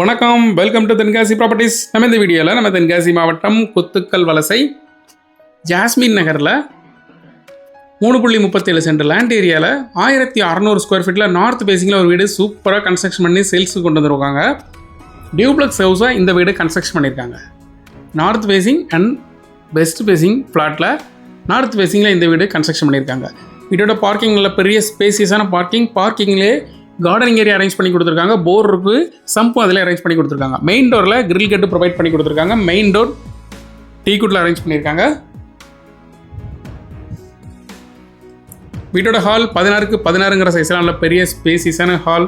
வணக்கம். Welcome to Tenkasi properties நம்ம இந்த வீடியோவில் நம்ம தென்காசி மாவட்டம் கொத்துக்கல் வலசை ஜாஸ்மின் நகரில் மூணு புள்ளி முப்பத்தேழு சென்ட் லேண்ட் ஏரியாவில் ஆயிரத்தி அறநூறு ஸ்கொயர் ஃபீட்டில் நார்த் பேசிங்கில் ஒரு வீடு சூப்பராக கன்ஸ்ட்ரக்ஷன் பண்ணி சேல்ஸுக்கு கொண்டு வந்துருக்காங்க. டியூப்ளக்ஸ் ஹவுஸாக இந்த வீடு கன்ஸ்ட்ரக்ஷன் பண்ணியிருக்காங்க. North facing and west facing ஃப்ளாட்டில் north பேசிங்கில் இந்த வீடு கன்ஸ்ட்ரக்ஷன் பண்ணியிருக்காங்க. வீட்டோட பார்க்கிங்கில் பெரிய ஸ்பேசியஸான பார்க்கிங் பார்க்கிங்லேயே கார்டனிங் ஏரியா அரேஞ்ச் பண்ணி கொடுத்துருக்காங்க. போர் இருக்கு சம்பும் அதில் அரேஞ்ச் பண்ணி கொடுத்துருக்காங்க. மெயின் டோரில் கிரில் கட்டு ப்ரொவைட் பண்ணி கொடுத்துருக்காங்க. மெயின் டோர் டீ குட்டில் அரேஞ்ச் பண்ணியிருக்காங்க வீட்டோட ஹால் பதினாறுக்கு பதினாறுங்கிற சைஸில் நல்ல பெரிய ஸ்பேசிஸான ஹால்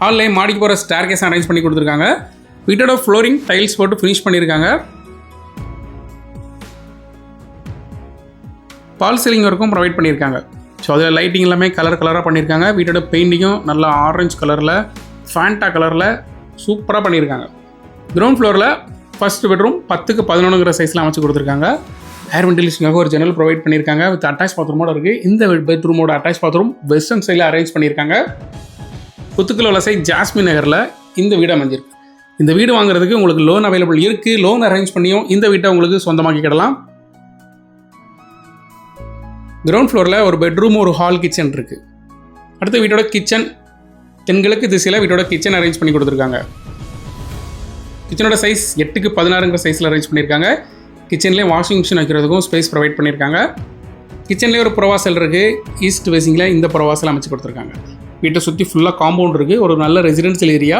ஹால்லேயே மாடிக்கு போகிற ஸ்டேர் கேஸ் அரேஞ்ச் பண்ணி கொடுத்துருக்காங்க. வீட்டோட ஃப்ளோரிங் டைல்ஸ் போட்டு ஃபினிஷ் பண்ணியிருக்காங்க பால் சீலிங் ஒர்க்கும் ப்ரொவைட் பண்ணியிருக்காங்க ஸோ அதில் லைட்டிங் எல்லாமே கலர் கலராக பண்ணியிருக்காங்க வீட்டோட பெயிண்டிங்கும் நல்லா ஆரஞ்சு கலரில் ஃபேண்டா கலரில் சூப்பராக பண்ணியிருக்காங்க கிரவுண்ட் ஃப்ளோரில் ஃபஸ்ட் பெட்ரூம் பத்துக்கு பதினொன்றுங்கிற சைஸில் அமைச்சு கொடுத்துருக்காங்க. ஏர் வென்டிலேஷனுக்காக ஒரு ஜன்னல் ப்ரொவைட் பண்ணியிருக்காங்க வித் அட்டாச் பாத்ரூமோட இருக்குது இந்த பெட்ரூமோட அட்டாச் பாத்ரூம் வெஸ்டர்ன் சைடில் அரேஞ்ச் பண்ணியிருக்காங்க புத்துக்குள்ள வலசை ஜாஸ்மின் நகரில் இந்த வீடு அமைஞ்சிருக்கு. இந்த வீடு வாங்குறதுக்கு உங்களுக்கு லோன் அவைலபிள் இருக்குது லோன் அரேஞ்ச் பண்ணியும் இந்த வீட்டை உங்களுக்கு சொந்தமாக்கிக்கிடலாம். கிரவுண்ட் ஃப்ளோரில் ஒரு பெட்ரூம் ஒரு ஹால் கிச்சன் இருக்குது அடுத்து வீட்டோட கிச்சன் தென்கிழக்கு திசையில் வீட்டோட கிச்சன் அரேஞ்ச் பண்ணி கொடுத்துருக்காங்க. கிச்சனோட சைஸ் எட்டுக்கு பதினாறுங்கிற சைஸில் அரேஞ்ச் பண்ணியிருக்காங்க கிச்சன்லேயே வாஷிங் மிஷின் வைக்கிறதுக்கும் ஸ்பேஸ் ப்ரொவைட் பண்ணியிருக்காங்க கிச்சன்லேயே ஒரு புறவாசல் இருக்குது ஈஸ்ட் வேசிங்கில் இந்த புறவாசல் அமைச்சு கொடுத்துருக்காங்க. வீட்டை சுற்றி ஃபுல்லாக காம்பவுண்ட் இருக்குது ஒரு நல்ல ரெசிடென்சியல் ஏரியா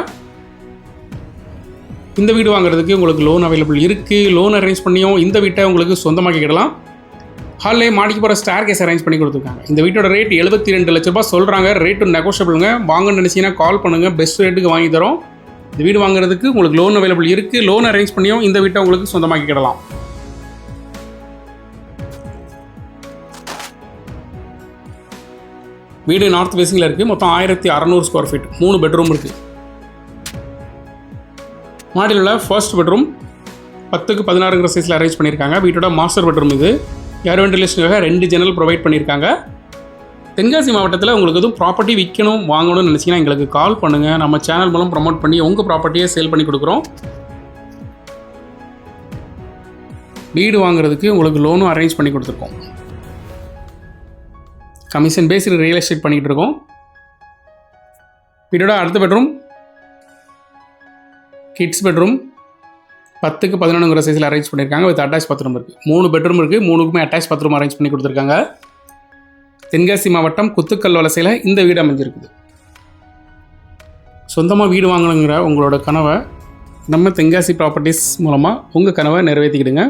இந்த வீடு வாங்குறதுக்கு உங்களுக்கு லோன் அவைலபிள் இருக்குது லோன் அரேஞ்ச் பண்ணியும் இந்த வீட்டை உங்களுக்கு சொந்தமாக சொந்தமாக்கிக்கிடலாம். ஹாலே மாடிக்கு போகிற ஸ்டார் கேஸ் அரேஞ்ச் பண்ணி கொடுத்துருக்காங்க. இந்த வீட்டோட ரேட் எழுபத்தி ரெண்டு லட்ச ரூபாய் சொல்கிறாங்க ரேட்டு நெகோஷியபிளுங்க வாங்கன்னு நினச்சிங்கன்னா கால் பண்ணுங்கள் பெஸ்ட் ரேட்டுக்கு வாங்கி தரோம். இந்த வீடு வாங்குறதுக்கு உங்களுக்கு லோன் அவைலபிள் இருக்குது லோன் அரேஞ்ச் பண்ணியும் இந்த வீட்டை உங்களுக்கு சொந்தமாக்கிக்கிடலாம் வீடு நார்த் ஃபேஸிங்கில் இருக்குது மொத்தம் ஆயிரத்தி அறநூறு ஸ்கொயர் ஃபீட் மூணு பெட்ரூம் இருக்குது மாடியில் உள்ள ஃபர்ஸ்ட் பெட்ரூம் பத்துக்கு பதினாறுங்கிற சைஸில் அரேஞ்ச் பண்ணியிருக்காங்க. வீட்டோட மாஸ்டர் பெட்ரூம் இது. ஏர் வென்டிலேஷனுக்காக ரெண்டு ஜன்னல் ப்ரொவைட் பண்ணியிருக்காங்க தென்காசி மாவட்டத்தில் உங்களுக்கு எதுவும் ப்ராப்பர்ட்டி விற்கணும் வாங்கணும்னு நினச்சிங்கன்னா எங்களுக்கு கால் பண்ணுங்கள் நம்ம சேனல் மூலம் ப்ரமோட் பண்ணி உங்கள் ப்ராப்பர்ட்டியை சேல் பண்ணி கொடுக்குறோம். வீடு வாங்குறதுக்கு உங்களுக்கு லோனும் அரேஞ்ச் பண்ணி கொடுத்துருக்கோம். கமிஷன் பேஸில் ரியல் எஸ்டேட் பண்ணிக்கிட்டு இருக்கோம். வீடோட அடுத்த பெட்ரூம் கிட்ஸ் பெட்ரூம் பத்துக்கு பதினொன்றுங்கிற சைஸில் அரேஞ்ச் பண்ணியிருக்காங்க வித் அட்டாச் பாத்ரூம் இருக்குது மூணு பெட்ரூம் இருக்குது மூணுக்குமே அட்டாச் பாத்ரூம் அரேஞ்ச் பண்ணி கொடுத்துருக்காங்க. தென்காசி மாவட்டம் குத்துக்கல் வலசையில் இந்த வீடு அமைஞ்சிருக்குது. சொந்தமாக வீடு வாங்கணுங்கிற உங்களோட கனவை நம்ம தென்காசி ப்ராப்பர்ட்டிஸ் மூலமாக உங்கள் கனவை நிறைவேற்றிக்கிடுங்க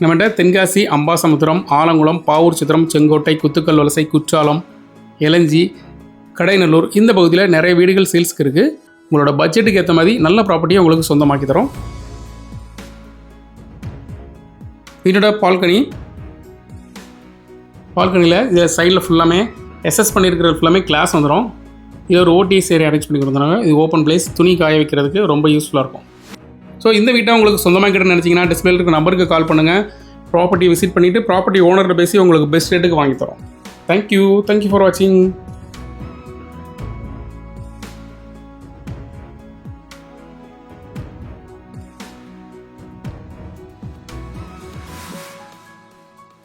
நம்மகிட்ட தென்காசி அம்பாசமுத்திரம் ஆலங்குளம் பாவூர் சித்திரம் செங்கோட்டை குத்துக்கல் வலசை குற்றாலம் எலஞ்சி கடைநல்லூர் இந்த பகுதியில் நிறைய வீடுகள் சேல்ஸ்க்கு இருக்குது உங்களோட பட்ஜெட்டுக்கு ஏற்ற மாதிரி நல்ல ப்ராப்பர்ட்டியை உங்களுக்கு சொந்தமாக்கி தரோம். வீட்டோட பால்கனி. பால்கனியில் இதில் சைடில் ஃபுல்லாமே எஸ்எஸ் பண்ணியிருக்கிற ஃபுல்லாமே கிளாஸ் வந்துடும் இது ஒரு ஓடிஎஸ் ஏரியா அரேஞ்ச் பண்ணி கொடுத்துருந்தாங்க. இது ஓப்பன் பிளேஸ் துணி காய வைக்கிறதுக்கு ரொம்ப யூஸ்ஃபுல்லாக இருக்கும். ஸோ இந்த வீட்டை உங்களுக்கு சொந்தமாக கிட்ட நினச்சிங்கன்னா டிஸ்பிளே இருக்க நம்பருக்கு கால் பண்ணுங்கள் ப்ராப்பர்ட்டி விசிட் பண்ணிவிட்டு ப்ராப்பர்ட்டி ஓனர்கிட்ட பேசி உங்களுக்கு பெஸ்ட் ரேட்டுக்கு வாங்கி தரோம். தேங்க்யூ தேங்க்யூ ஃபார் வாட்சிங்